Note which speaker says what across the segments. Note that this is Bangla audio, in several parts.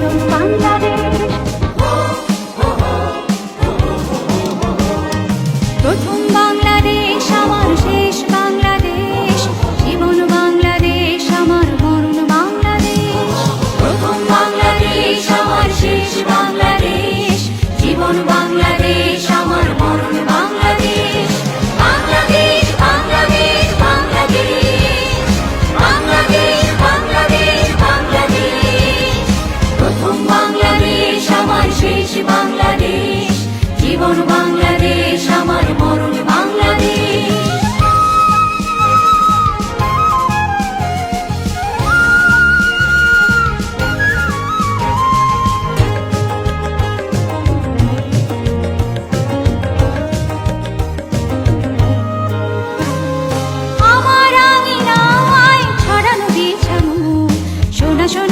Speaker 1: 勇敢。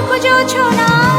Speaker 1: পুজো ছোনা